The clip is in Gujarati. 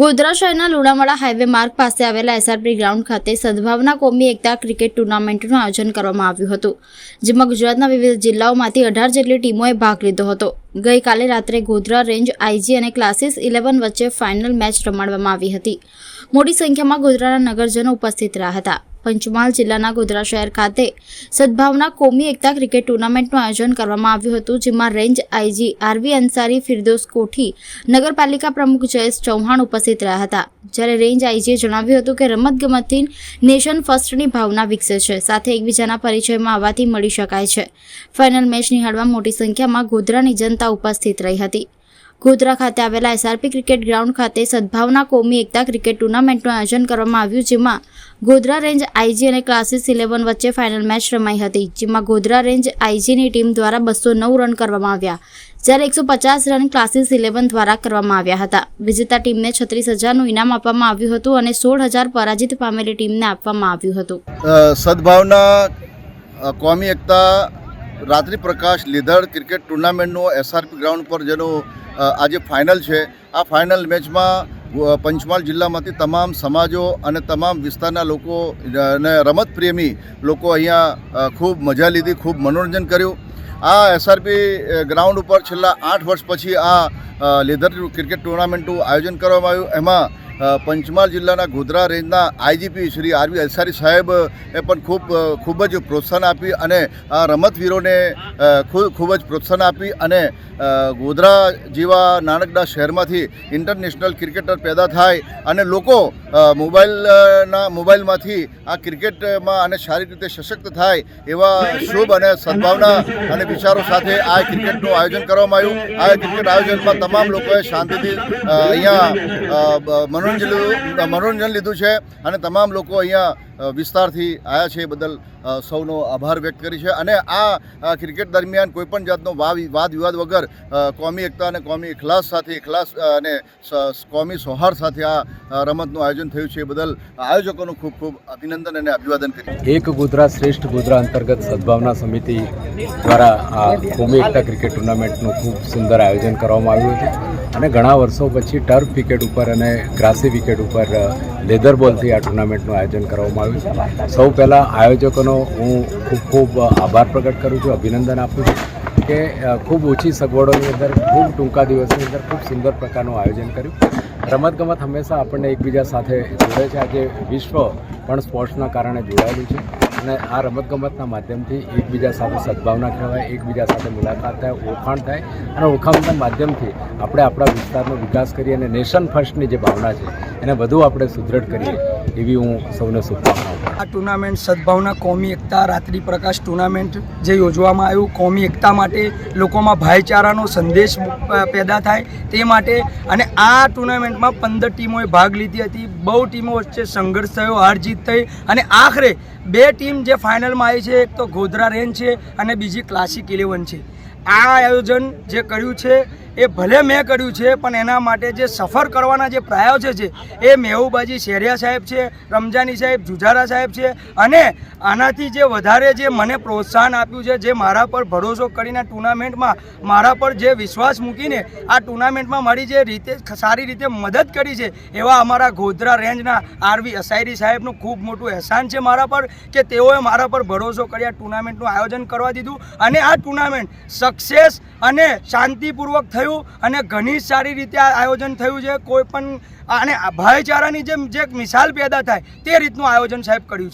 ગોધરા શહેરના લુણાવાડા હાઈવે માર્ગ પાસે આવેલા એસઆરપી ગ્રાઉન્ડ ખાતે સદભાવના કોમી એકતા ક્રિકેટ ટુર્નામેન્ટનું આયોજન કરવામાં આવ્યું હતું, જેમાં ગુજરાતના વિવિધ જિલ્લાઓમાંથી અઢાર જેટલી ટીમોએ ભાગ લીધો હતો. ગઈકાલે રાત્રે ગોધરા રેન્જ આઈજી અને ક્લાસીસ ઇલેવન વચ્ચે ફાઇનલ મેચ રમાડવામાં આવી હતી. મોટી સંખ્યામાં ગોધરાના નગરજનો ઉપસ્થિત રહ્યા હતા. પંચમહાલ જિલ્લાના ગોધરા શહેર ખાતે સદભાવના કોમી એકતા ક્રિકેટ ટુર્નામેન્ટનું આયોજન કરવામાં આવ્યું હતું, જેમાં range IG R V Ansari, Firdaus Kothi, નગરપાલિકા પ્રમુખ જયેશ ચૌહાણ ઉપસ્થિત રહ્યા હતા. જ્યારે રેન્જ આઈજીએ જણાવ્યું હતું કે રમતગમતથી નેશન ફર્સ્ટની ભાવના વિકસે છે, સાથે એકબીજાના પરિચયમાં આવવાથી મળી શકાય છે. ફાઇનલ મેચ નિહાળવા મોટી સંખ્યામાં ગોધરાની જનતા ઉપસ્થિત રહી હતી. ગોધરા ખાતે આવેલા એસઆરપી ક્રિકેટ ગ્રાઉન્ડ ખાતે સદભાવના કોમી એકતા ક્રિકેટ ટુર્નામેન્ટનું આયોજન કરવામાં આવ્યું, જેમાં ગોધરા રેન્જ આઈજી અને ક્લાસીસ ઇલેવન વચ્ચે ફાઇનલ મેચ રમાઈ હતી, જેમાં ગોધરા રેન્જ આઈજીની ટીમ દ્વારા બસો નવ રન કરવામાં આવ્યા. જ્યારે એકસો પચાસ રન ક્લાસીસ ઇલેવન દ્વારા કરવામાં આવ્યા હતા. વિજેતા ટીમને છત્રીસ હજારનું ઇનામ આપવામાં આવ્યું હતું અને સોળ હજાર પરાજિત પામેલી ટીમને આપવામાં આવ્યું હતું. સદભાવના કોમી એકતા રાત્રિ પ્રકાશ લીધડ ક્રિકેટ ટુર્નામેન્ટનું એસઆરપી ગ્રાઉન્ડ પર જેનું આજે ફાઇનલ છે. આ ફાઇનલ મેચમાં પંચમહાલ જિલ્લામાંથી તમામ સમાજો અને તમામ વિસ્તારના લોકો અને રમત પ્રેમી લોકો અહીંયા ખૂબ મજા લીધી, ખૂબ મનોરંજન કર્યું. આ એસઆરપી ગ્રાઉન્ડ ઉપર છેલ્લા આઠ વર્ષ પછી આ લીધર ક્રિકેટ ટુર્નામેન્ટનું આયોજન કરવામાં આવ્યું. એમાં પંચમહાલ જિલ્લાના ગોધરા રેન્જના આઈજીપી શ્રી આરવી અલસારી સાહેબ એ પણ ખૂબ ખૂબ જ પ્રોત્સાહન આપી અને આ રમતવીરોને ખૂબ જ પ્રોત્સાહન આપી અને ગોધરા જેવા નાનકડા શહેરમાંથી ઇન્ટરનેશનલ ક્રિકેટર પેદા થાય અને લોકો મોબાઈલના મોબાઈલમાંથી આ ક્રિકેટમાં અને શારીરિક રીતે સશક્ત થાય એવા શુભ અને સદભાવના અને વિચારો સાથે આ ક્રિકેટનું આયોજન કરવામાં આવ્યું. આ ક્રિકેટ આયોજનમાં તમામ લોકોએ શાંતિથી અહીંયા બ- મનોરંજન લીધું મનોરંજન લીધું છે અને તમામ લોકો અહીંયા વિસ્તારથી આવ્યા છે એ બદલ સૌનો આભાર વ્યક્ત કરી છે. અને આ ક્રિકેટ દરમિયાન કોઈપણ જાતનો વાદ વાદ વિવાદ વગર કોમી એકતા અને કોમી ઇખલાસ સાથે ઇખલાસ અને સ- કોમી સૌહાર્દ સાથે આ રમતનું આયોજન થયું છે એ બદલ આયોજકોનું ખૂબ ખૂબ અભિનંદન અને અભિવાદન કરી એક ગુજરાત શ્રેષ્ઠ ગુજરાત અંતર્ગત સદભાવના સમિતિ દ્વારા આ કોમી એકતા ક્રિકેટ ટુર્નામેન્ટનું ખૂબ સુંદર આયોજન કરવામાં આવ્યું હતું. અને ઘણા વર્ષો પછી ટર્ફ વિકેટ ઉપર અને ગ્રાસી વિકેટ ઉપર લેધર બોલથી આ ટુર્નામેન્ટનું આયોજન કરવામાં આવ્યું છે. સૌ પહેલાં આયોજકોનો હું ખૂબ ખૂબ આભાર પ્રગટ કરું છું, અભિનંદન આપું છું કે ખૂબ ઓછી સગવડોની અંદર, ખૂબ ટૂંકા દિવસની અંદર ખૂબ સુંદર પ્રકારનું આયોજન કર્યું. રમતગમત હંમેશા આપણને એકબીજા સાથે જોડે છે. આજે વિશ્વ પણ સ્પોર્ટ્સના કારણે જોડાયેલું છે. અને આ રમતગમતના માધ્યમથી એકબીજા સાથે સદભાવના કહેવાય, એકબીજા સાથે મુલાકાત થાય, ઓળખાણ થાય અને ઓળખાણના માધ્યમથી આપણે આપણા વિસ્તારનો વિકાસ કરીએ અને નેશન ફર્સ્ટની જે ભાવના છે એને વધુ આપણે સુદૃઢ કરીએ. એવી હું સૌને શુભકામનાઓ આ ટુર્નામેન્ટ સદભાવના કોમી એકતા, રાત્રિ પ્રકાશ ટુર્નામેન્ટ જે યોજવામાં આવ્યું, કોમી એકતા માટે લોકોમાં ભાઈચારાનો સંદેશ પેદા થાય તે માટે અને આ ટુર્નામેન્ટમાં પંદર ટીમોએ ભાગ લીધી હતી. બહુ ટીમો વચ્ચે સંઘર્ષ થયો, હાર જીત થઈ અને આખરે બે ટીમ જે ફાઇનલમાં આવી છે, એક તો ગોધરા રેન્જ છે અને બીજી ક્લાસિક ઇલેવન છે. આ આયોજન જે કર્યું છે, એ ભલે મેં કર્યું છે, પણ એના માટે જે સફર કરવાના જે પ્રયાસો છે એ મેહુબાજી શેરિયા સાહેબ છે, રમજાની સાહેબ, જુજારા સાહેબ છે, અને આનાથી જે વધારે જે મને પ્રોત્સાહન આપ્યું છે, જે મારા પર ભરોસો કરીને ટુર્નામેન્ટમાં મારા પર જે વિશ્વાસ મૂકીને આ ટુર્નામેન્ટમાં મારી જે રીતે, સારી રીતે મદદ કરી છે, એવા અમારા ગોધરા રેન્જના આરવી અસાયરી સાહેબનું ખૂબ મોટું અહેસાન છે મારા પર, કે તેઓએ મારા પર ભરોસો કરી આ ટુર્નામેન્ટનું આયોજન કરવા દીધું. અને આ ટુર્નામેન્ટ સક્સેસ અને શાંતિપૂર્વક થયું અને ઘણી સારી રીતે આ આયોજન થયું છે. કોઈ પણ અને ભાઈચારાની જેમ જે મિસાલ પેદા થાય, તે રીતનું આયોજન સાહેબ કર્યું છે.